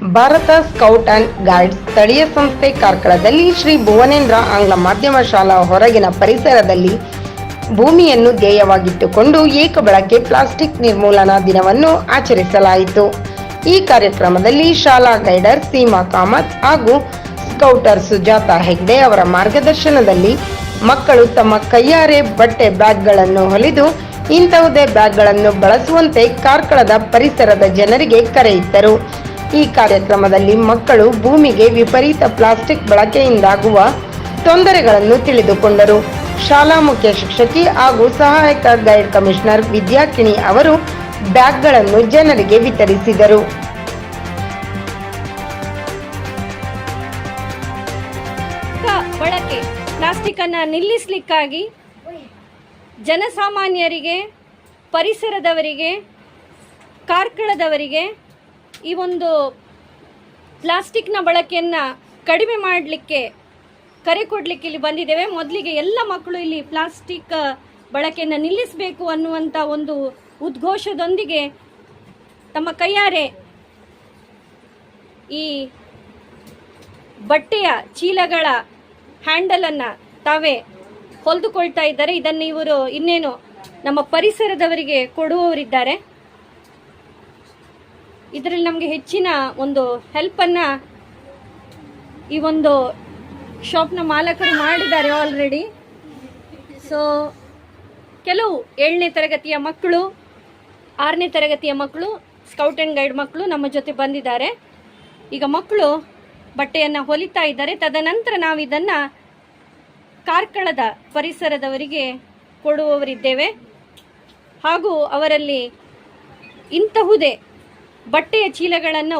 Bharat scout and guides ಸ್ಥಳೀಯ ಸಂಸ್ಥೆ ಕಾರ್ಕಳದಲ್ಲಿ ಶ್ರೀ ಭುವನೇಂದ್ರ ಆಂಗ್ಲ ಮಾಧ್ಯಮ ಶಾಲಾ ಹೊರಗಿನ ಪರಿಸರದಲ್ಲಿ ಭೂಮಿಯನ್ನು ಧ್ಯೇಯವಾಗಿಟ್ಟುಕೊಂಡು ಏಕಬಳಕೆ ಪ್ಲಾಸ್ಟಿಕ್ ನಿರ್ಮೂಲನಾ ದಿನವನ್ನು ಆಚರಿಸಲಾಯಿತು. ಈ ಕಾರ್ಯಕ್ರಮದಲ್ಲಿ ಶಾಲಾ ಗೈಡರ್ ಸೀಮಾ ಕಾಮತ್ ಹಾಗೂ ಸ್ಕೌಟರ್ ಸುಜಾತ ಹೆಗ್ಡೆ ಅವರ ಮಾರ್ಗದರ್ಶನದಲ್ಲಿ ಮಕ್ಕಳು ತಮ್ಮ ಕೈಯಾರೆ ಬಟ್ಟೆ ಬ್ಯಾಗ್ಗಳನ್ನು ಹೊಲಿದು ಇಂತಹುದೇ ಬ್ಯಾಗ್ಗಳನ್ನು ಬಳಸುವಂತೆ ಕಾರ್ಕಳದ ಪರಿಸರದ ಜನರಿಗೆ ಕರೆಯಿತ್ತರು ಈ ಕಾರ್ಯಕ್ರಮದಲ್ಲಿ ಮಕ್ಕಳು ಭೂಮಿಗೆ ವಿಪರೀತ ಪ್ಲಾಸ್ಟಿಕ್ ಬಳಕೆಯಿಂದಾಗುವ ತೊಂದರೆಗಳನ್ನು ತಿಳಿದುಕೊಂಡರು. ಶಾಲಾ ಮುಖ್ಯ ಶಿಕ್ಷಕಿ ಹಾಗೂ ಸಹಾಯಕ ಗೈಡ್ ಕಮಿಷನರ್ ವಿದ್ಯಾಕಿಣಿ ಅವರು ಬ್ಯಾಗ್ಗಳನ್ನು ಜನರಿಗೆ ವಿತರಿಸಿದರು. ಬಳಕೆ ಪ್ಲಾಸ್ಟಿಕ್ ಅನ್ನ ನಿಲ್ಲಿಸಲಿಕ್ಕಾಗಿ ಜನಸಾಮಾನ್ಯರಿಗೆ, ಪರಿಸರದವರಿಗೆ, ಕಾರ್ಕಳದವರಿಗೆ ಈ ಒಂದು ಪ್ಲಾಸ್ಟಿಕ್ನ ಬಳಕೆಯನ್ನು ಕಡಿಮೆ ಮಾಡಲಿಕ್ಕೆ, ಕರೆ ಕೊಡಲಿಕ್ಕೆ ಇಲ್ಲಿ ಬಂದಿದ್ದೇವೆ. ಮೊದಲಿಗೆ ಎಲ್ಲ ಮಕ್ಕಳು ಇಲ್ಲಿ ಪ್ಲಾಸ್ಟಿಕ್ ಬಳಕೆಯನ್ನು ನಿಲ್ಲಿಸಬೇಕು ಅನ್ನುವಂಥ ಒಂದು ಉದ್ಘೋಷದೊಂದಿಗೆ ತಮ್ಮ ಕೈಯಾರೆ ಈ ಬಟ್ಟೆಯ ಚೀಲಗಳ ಹ್ಯಾಂಡಲನ್ನು ತಾವೇ ಹೊಲಿದುಕೊಳ್ತಾ ಇದ್ದಾರೆ. ಇದನ್ನು ಇವರು ಇನ್ನೇನು ನಮ್ಮ ಪರಿಸರದವರಿಗೆ ಕೊಡುವವರಿದ್ದಾರೆ. ಇದರಲ್ಲಿ ನಮಗೆ ಹೆಚ್ಚಿನ ಒಂದು ಹೆಲ್ಪನ್ನು ಈ ಒಂದು ಶಾಪ್ನ ಮಾಲಕರು ಮಾಡಿದ್ದಾರೆ ಆಲ್ರೆಡಿ ಸೊ ಕೆಲವು ಏಳನೇ ತರಗತಿಯ ಮಕ್ಕಳು, ಆರನೇ ತರಗತಿಯ ಮಕ್ಕಳು ಸ್ಕೌಟ್ ಆ್ಯಂಡ್ ಗೈಡ್ ಮಕ್ಕಳು ನಮ್ಮ ಜೊತೆ ಬಂದಿದ್ದಾರೆ. ಈಗ ಮಕ್ಕಳು ಬಟ್ಟೆಯನ್ನು ಹೊಲಿತಾ ಇದ್ದಾರೆ. ತದನಂತರ ನಾವು ಇದನ್ನು ಕಾರ್ಕಳದ ಪರಿಸರದವರಿಗೆ ಕೊಡುವವರಿದ್ದೇವೆ. ಹಾಗೂ ಅವರಲ್ಲಿ ಇಂತಹುದೇ ಬಟ್ಟೆಯ ಚೀಲಗಳನ್ನು